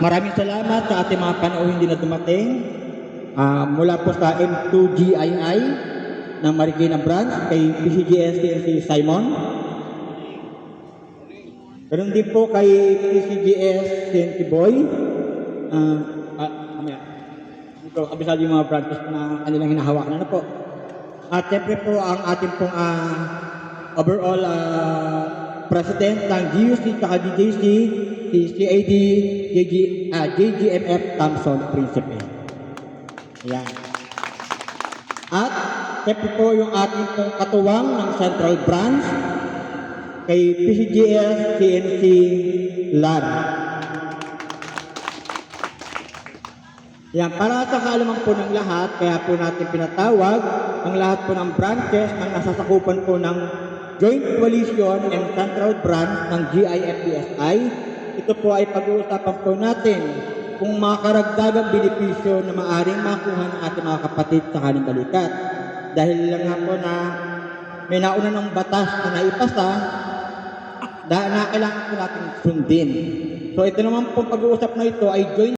maraming salamat sa ating mga panauhin din na dumating. Ah, mula po sa M2GII ng Marikina branch kay PCGS Simon. Ganun din po kay PCGS TNC Boy. Ah, ah, mamaya. Ito, kabisado yung mga branches na kanilang hinahawakan. Ano po? At siyempre po ang ating pong ah, overall ah, president ng GUC at DJC, si CAD JG, ah, JGMF Thompson Principe. Ayan. At siyempre po yung ating katuwang ng Central Branch kay PCGS CNC LAN. Yan, para sa kaalaman po ng lahat, kaya po natin pinatawag ang lahat po ng branches ng nasasakupan po ng Joint Coalition and Central Branch ng GIFDSI. Ito po ay pag-uusapan po natin kung mga karagdagang benepisyo na maaring makuha ng ating mga kapatid sa kaning balikat. Dahil lang nga po na may nauna ng batas na naipasa dahil na kailangan po natin sundin. So ito naman po pag-uusap na ito ay joint